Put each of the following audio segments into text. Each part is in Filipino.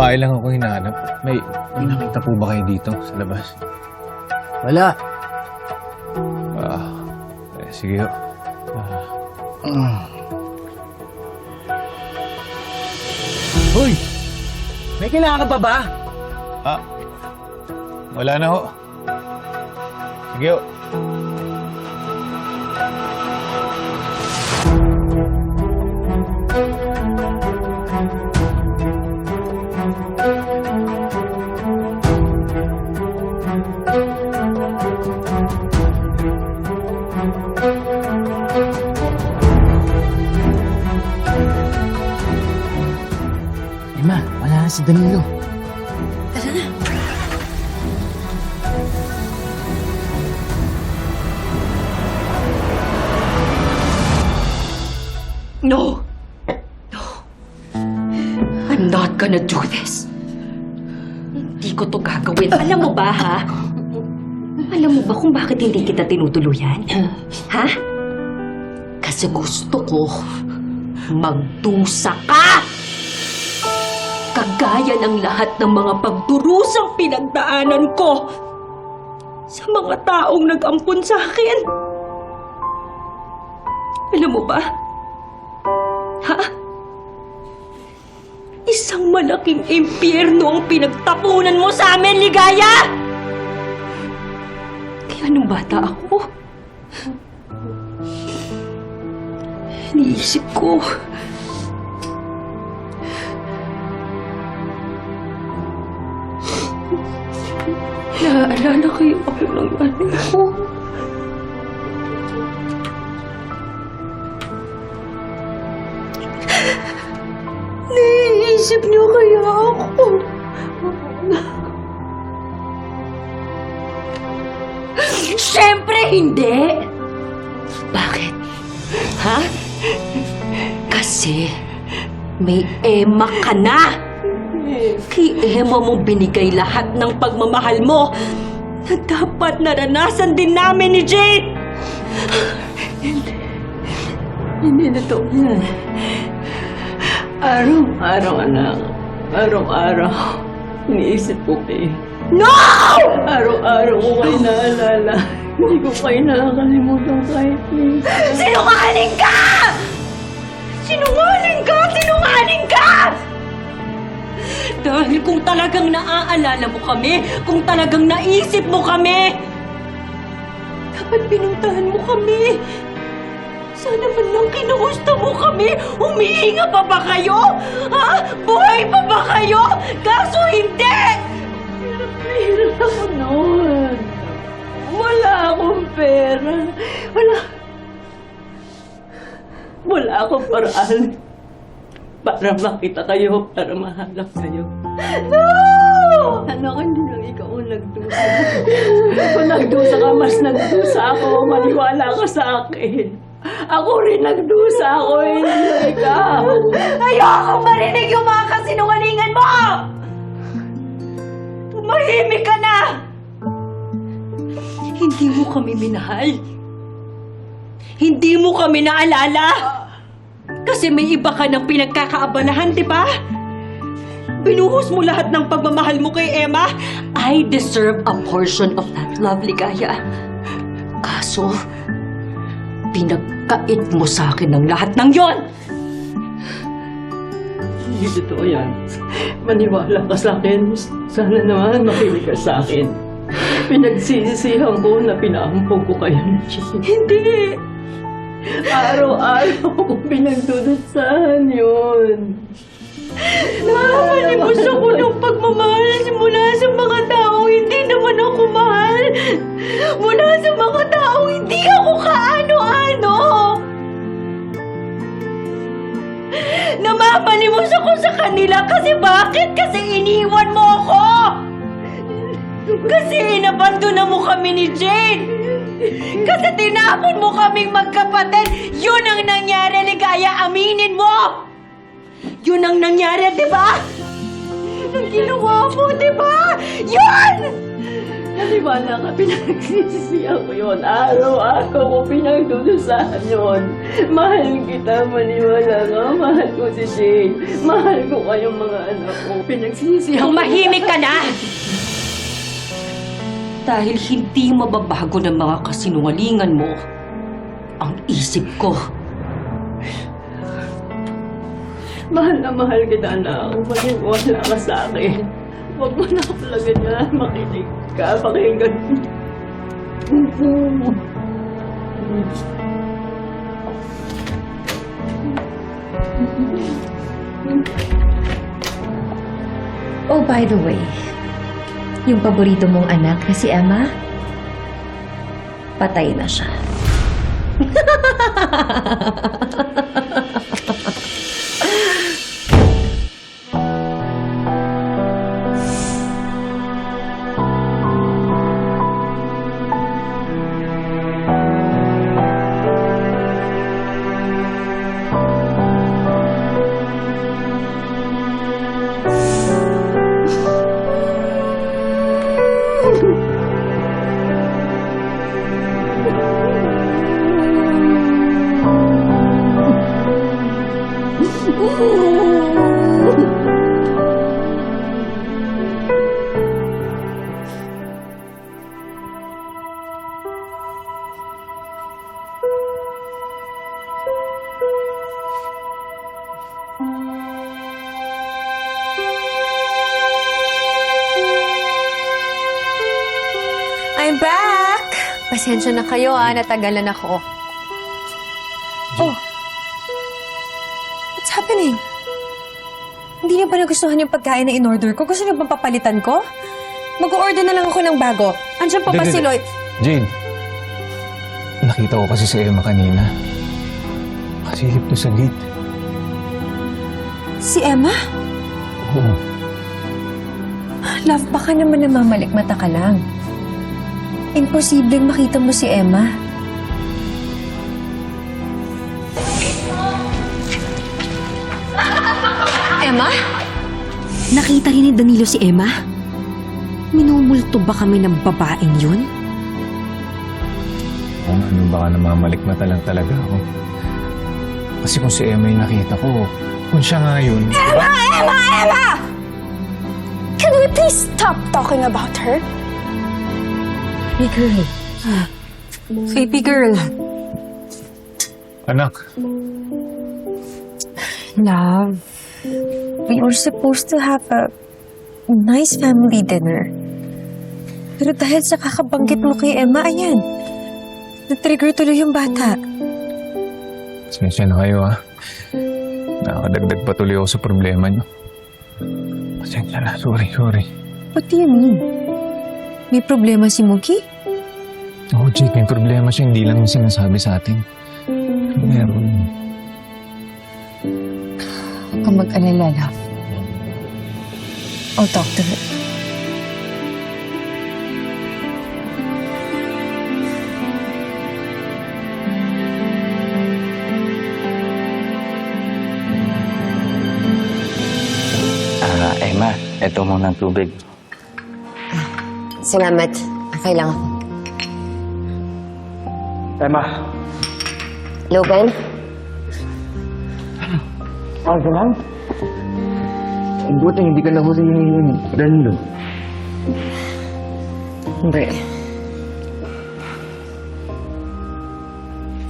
babae lang ako hinahanap. May, may nakita po ba kayo dito sa labas? Wala. Ah, eh, sige ho. Ah, Hoy! May kailangan ka pa ba? ah, wala na ho. Sige ho. Na si Danilo. No! No! I'm not gonna do this. Hindi ko to gagawin. Alam mo ba, ha? Alam mo ba kung bakit hindi kita tinutuluyan? Ha? Kasi gusto ko magdusa ka! Kagaya ng lahat ng mga pagdurusang pinagdaanan ko sa mga taong nag-ampun sa akin. Alam mo ba? Ha? Isang malaking impyerno ang pinagtapunan mo sa amin, Ligaya! Kaya nung bata ako, iniisip ko, naaalala yung ako ng nanay ko. Naiisip niyo kaya ako? Siyempre hindi! Bakit? Ha? Kasi may Emma ka na! Kay Emma mo binigay lahat ng pagmamahal mo na dapat naranasan din namin ni Jane! Hindi na to. Araw-araw, anak. Araw-araw. Iniisip ko kayo. No! Araw-araw ko kayo naalala. Hindi ko kayo nakakalimutan kahit minsan. Sinungaling ka! Dahil kung talagang naaalala mo kami, kung talagang naisip mo kami, dapat pinuntahan mo kami. Sana man lang kinumusta mo kami. Humihinga pa ba kayo? Ha? Buhay pa ba kayo? Kaso hindi! Hirap ako noon. Wala akong pera. Wala. Wala akong paraan. Para makita kayo, para mahanap kayo. No! Anak, hindi lang ikaw ang nagdusa. Kung nagdusa ka, mas nagdusa ako. Maniwala ka sa akin. Ako rin nagdusa ako, hindi ikaw. Ayoko marinig yung mga kasinungalingan mo! Tumahimik ka na! Hindi mo kami minahal. Hindi mo kami naalala. Kasi may iba ka ng pinagkakaabalahan, di ba? Binuhos mo lahat ng pagmamahal mo kay Emma. I deserve a portion of that lovely Gaya. Kaso, pinagkait mo sa akin ng lahat ng yon. Hindi totoo yan. Maniwala ka sa akin. Sana naman makinig ka sa akin. Pinagsisisihan ko na pinaampog ko kayo ng. Hindi! Araw-araw ko pinagdudusahan yun. Nakakalimos ako ng pagmamahal mula sa mga taong hindi naman ako mahal. Mula sa mga taong hindi ako kaano-ano. Namapalimos ako sa kanila kasi bakit? Kasi iniwan mo ako! Kasi inabandona mo kami ni Jane! Kasi tinapon mo kaming magkapatid! Yun ang nangyari, Ligaya! Aminin mo! Yun ang nangyari, di ba? Ang ginawa mo, di ba? Yun! Maniwala ka, pinagsisisihan ko yun. Araw-araw ko pinagdudusahan yun. Mahal kita, maniwala ka. Mahal ko si Shane. Mahal ko kayong mga anak ko. Pinagsisisihan ko. Tumahimik ka na! Dahil hindi mababago ng mga kasinungalingan mo ang isip ko. Mahal na mahal kita, anak. Maniwala ka sa akin. Huwag mo na ako talaga niya. Makinig ka. Pakinggan mo. Oh, by the way, yung paborito mong anak na si Emma, patay na siya. I'm back! Pasensya na kayo ah, natagalan ako. Oh. What's happening? Hindi niyo ba nagustuhan yung pagkain na in-order ko? Gusto niyo bang papalitan ko? Mag-order na lang ako ng bago. Andiyan pa ba Hindi, si hindi. Lloyd? Jade, nakita ko kasi si Emma kanina. Kasilip to sa gate. Si Emma? Oo. Love, baka naman namamalik mata ka lang. Imposibleng makita mo si Emma. Emma? Nakita rin ni Danilo si Emma? Minumulto ba kami ng babaeng yun? Kung ano, baka namamalik mata lang talaga ako. Kasi kung si Emma yung nakita ko, kung siya nga yun, ba? Emma! Emma! Can we please stop talking about her? Hey girl, Baby girl. Anak, Love, we were supposed to have a nice family dinner. Pero dahil sa kakabanggit mo kay Emma, ayan. Na-trigger tuloy yung bata. Pasensya na kayo ha. Nakakadagdag pa tuloy ako sa problema niyo. Pasensya na. Sorry, sorry. What do you mean? May problema si Muki? Oo, Jake, may problema siya. Hindi lang yung sinasabi sa atin. Meron. Huwag kang mag-alala, love. I'll talk to her. Ah, Emma, eto muna ang tubig. salamat. Okay lang ako. Emma! Logan? Ano ka lang? Ang buti hindi ka nahuli yung Danilo. Hindi.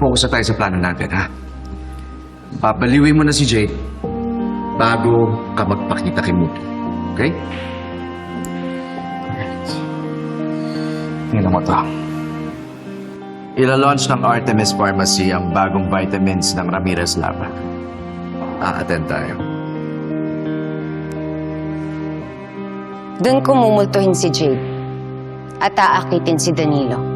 Focus na tayo sa plano natin, ha? Papaliwin mo na si Jade bago ka magpakita kay Muki. Okay? Tingnan mo to. Ila-launch ng Artemis Pharmacy ang bagong vitamins ng Ramirez Lab. A-attend tayo. Doon ko mumultuhin si Jade. At aakitin si Danilo.